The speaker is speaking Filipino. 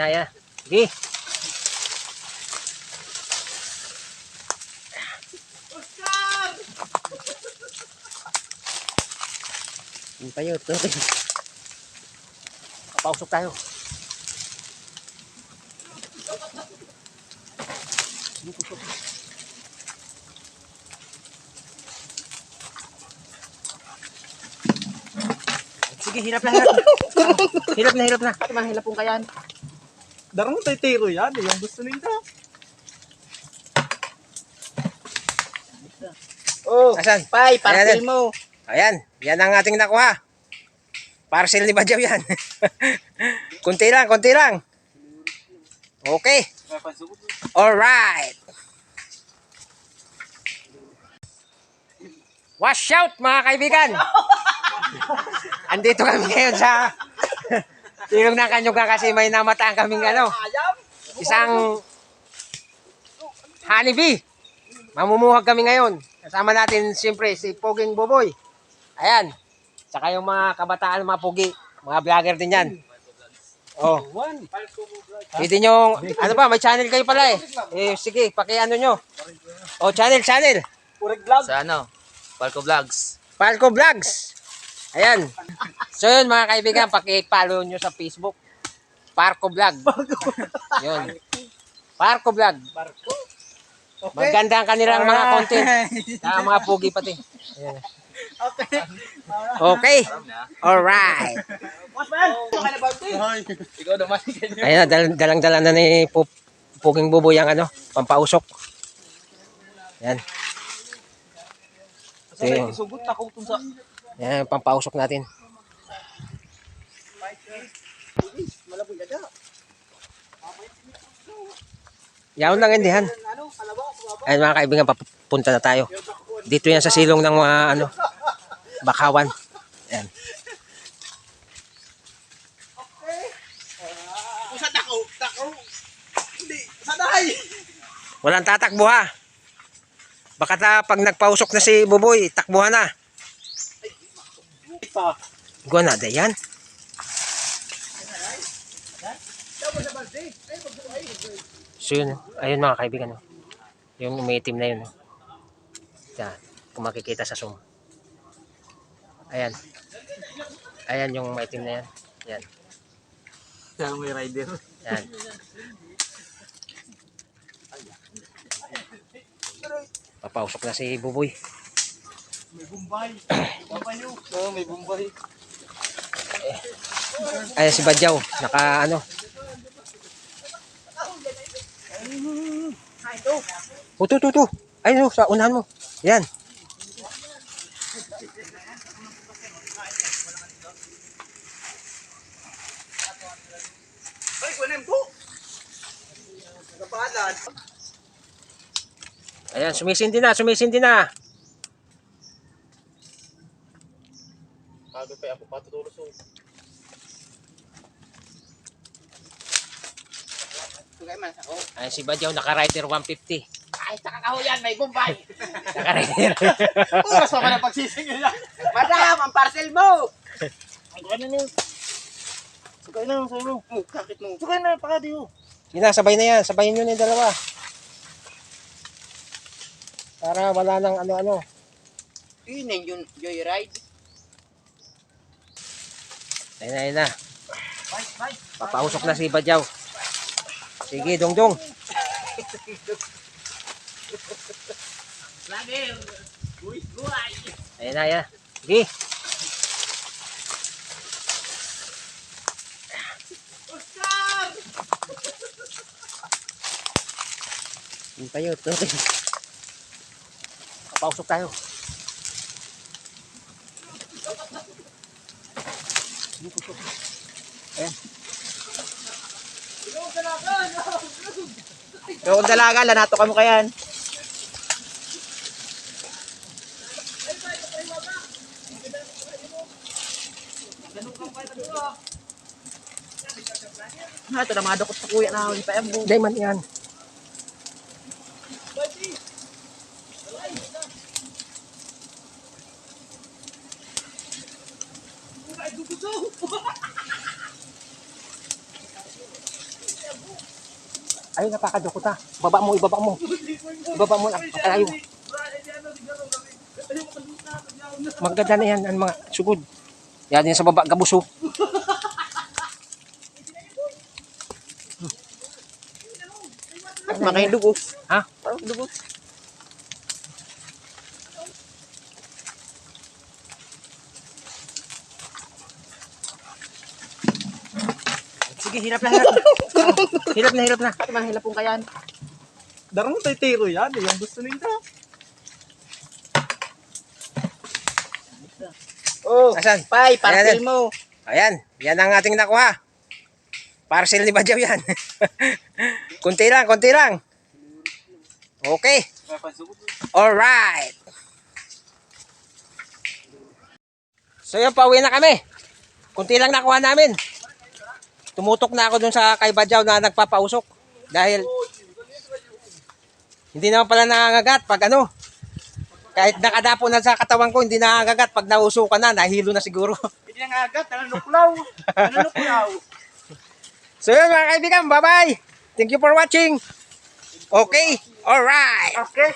Kaya. Sige. Hindi tayo. Ito. Papausok tayo. Sige, hirap na, hirap na. hirap na, hirap na. At mahilap pong kayan. Darang titiro yan, eh, yung gusto nila. Oh, Asan? Ayan, parcel ayan. mo. Ayan, yan ang ating nakuha. Parcel ni Badyaw yan. kunti lang, kunti lang. Okay. Alright. Wash out mga kaibigan. Andito kami ngayon sa Silong ng Kanyuga kasi may namataan kaming ano, isang honeybee. Mamumuhag kami ngayon. Kasama natin siyempre si Poging Boboy. Ayan. Saka yung mga kabataan, mga pugi. Mga vlogger din yan. Oh. Pwede nyo, ano ba, may channel kayo pala eh. Eh, sige, pakiano nyo. Oh, channel, channel. Sa ano? Palco Vlogs. Falco Vlogs. Ayan. So yun mga kaibigan, paki-follow nyo sa Facebook. Parco Vlog. Yun. Parco Vlog. Maganda ang kanilang mga content. Saka mga pugi pati. Ayan. Okay. Alright. Ikaw naman. Ayan, dal- dalang-dala na ni Pu- Puging Buboy ang ano, pampausok. Yan. Ito yung, Isugot na kung sa... yan, pampausok natin. Yaon lang hindi han. Ayun mga kaibigan, papunta na tayo. Dito yan sa silong ng mga ano, bakawan. Yan. Sa dako, dako. Hindi, sa dahay. Walang tatakbo ha. Baka ta, pag nagpausok na si Buboy, takbuhan na. Pa. Gua na, yan. So yun, ayun mga kaibigan. oh. Yung umiitim na yun. oh. Yan, kung makikita sa zoom. Ayan. Ayan yung maitim na yan. Yan. Kaya may rider. Yan. Papausok na si Buboy. May bumbay. Yun. Oo, may bumbay. Ayan si Badyaw. Naka ano. O, to, to, to. Ayun, oh, sa unahan mo. Yan. Ay, kunin po. Nagabalan. Ayan, sumisindi na, sumisindi na. Bago pa ako patutulos Tugay man ako. Ayan si Badyaw, naka-rider 150. Ay, sa kakahuyan, may bumbay. Naka-rider. Oras pa ba na pagsisingil yan? Madam, ang parcel mo. Ang kanya niyo. Sugay na, sa'yo mo. Oh, sakit mo. Sugay na, pakadi oh. Yun na, sabay na yan. Sabayin nyo na yung dalawa. Para wala nang ano-ano. Yun na yung joyride. Ayun na, ayun na. Bye, bye. Papausok na si Badyaw. Sige, dongdong. Uy, guay. Ayun na, ayun na. Sige. Oscar! Hindi tayo. Ito. Papausok tayo. Doon dalaga, lanato ka mo kayan. Ha, ito na mga dukot sa kuya na hindi pa yan. Diamond yan. Ayun, napakadukot na. Baba mo, ibaba mo. Ibaba mo, napakalayo. Maganda na yan, ang mga sugod. Yan din sa baba, gabuso. Mga yung dugo. Ha? Parang dugo. Sige, hirap na, hirap na. hirap na, hirap na. Bakit mahilap pong kayan? Darang tayo tiro yan. eh, Yung gusto nila. Oh, Asan? Ayan, parcel ayan. mo. Ayan, yan ang ating nakuha. Parcel ni Badyaw yan. kunti lang, kunti lang. Okay. Alright. So yun, pauwi na kami. Kunti lang nakuha namin. Tumutok na ako dun sa kay Badyaw na nagpapausok. Dahil hindi naman pala nangangagat pag ano. Kahit nakadapo na sa katawan ko, hindi nangangagat. Pag nausukan na, nahilo na siguro. Hindi na agad. Nanunuklaw. Nanunuklaw. So yun mga kaibigan, bye-bye. Thank you for watching. Okay, alright. Okay.